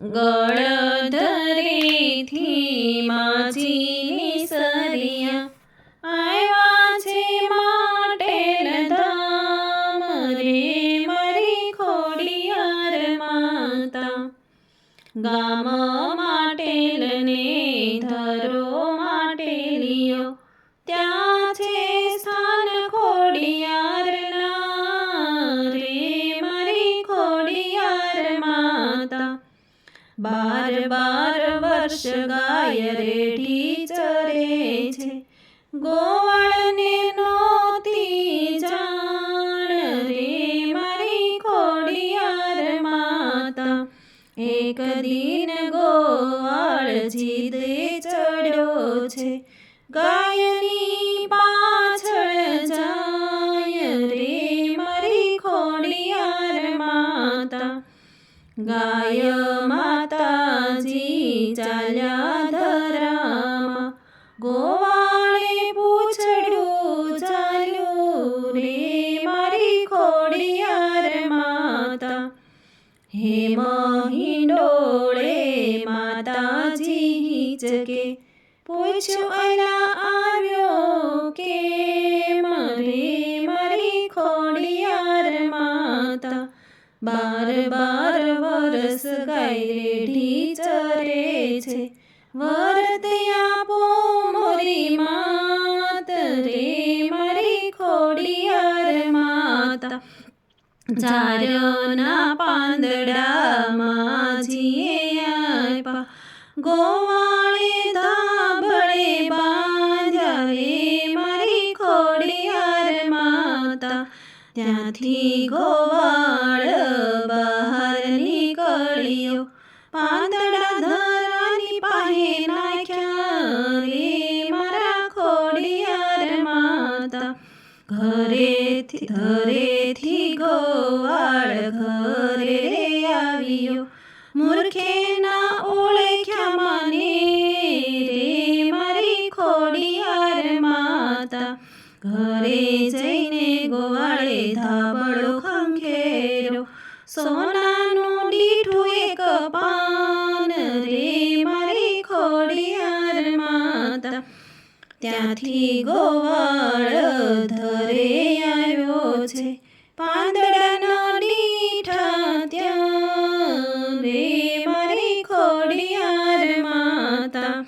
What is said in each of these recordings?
ગળધરેથી બાર બાર વર્ષ ગાય રેઢી ચરે છે ગોવાળને નોતી જાણ રે મારી ખોડિયાર માતા. એક દિન ચાલ્યા ધરામાં ગોવાળે પૂછડ્યું ચાલ્યું રે મારી ખોડિયાર માતા હે મહિંડોળે માતાજી હિચકે પૂછ્યું અલા આવ્યો કે મરે મારી ખોડિયાર માતા બાર બાર વરસ ગાય રેઢી ચરે છે. વરત આપો મોરી માત રે, મારી ખોડિયાર માતા. ચારના પાંદડામાં જીએ ગોવાળે ધાબળે બાંધ્યા રે મારી ખોડિયાર માતા. ત્યાંથી ગોવાળ બહાર નીકળ્યો. પાંદડા ધરાની પાહે નાખ્યા રે મારા ખોડિયાર માતા. ઘરેથી ઘરેથી ગોવાળ ઘરે આવ્યો. મૂર્ખે ના ઓળખ્યા મને રે મારી ખોડિયાર માતા. ઘરે જઈને ગોવાળે ધાબળો ખંખેરો સોનાનું ત્યાંથી ગોવાળ ધરે આવ્યો છે. પાંદડાના નીઠા ત્યાં રે મારી ખોડિયાર માતા.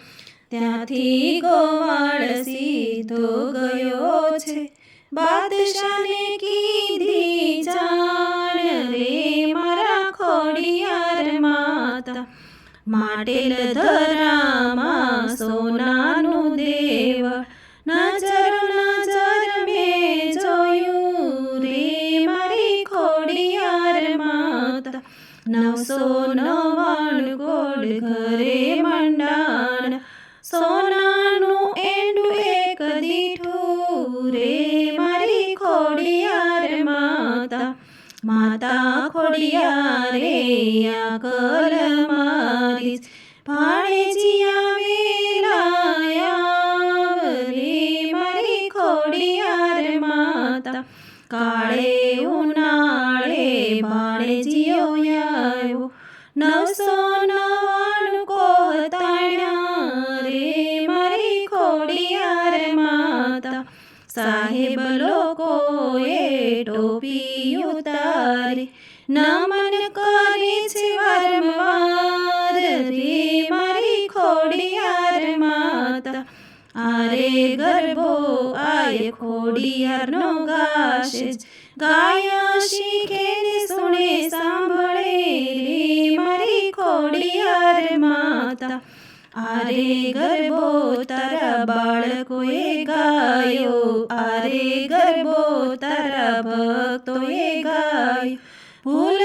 ત્યાંથી ગોવાળ સીધો ગયો છે. બાદશાહને કીધી જાણ માટેલ ધરામાં સોનાનું દેવ. નજર નજર મેં જોયું રે મારી ખોડિયાર માતા. નવસો નવાણ ગોળ ઘરે માતા ખોડિયારે આ કલ મારી ભાણેજી વેલાયા રે મારી ખોડિયાર માતા કાળે ઉનાળે ભાણેજીઓ આવ્યો નવસો સાહેબ લોકોએ ટોપી ઉતારી, નમન કરે છે વારંવાર, રે મારી ખોડિયાર માતા. આરે ગરબો આય, ખોડિયારનો ગાશે ગાયા શીખે ને સુણે સાંભળે, રે મારી ખોડિયાર માતા. આરે ગરબો તારા બાળકોએ ગાયો આરે ગરબો તારા ભક્તોએ ગાયો ભૂલ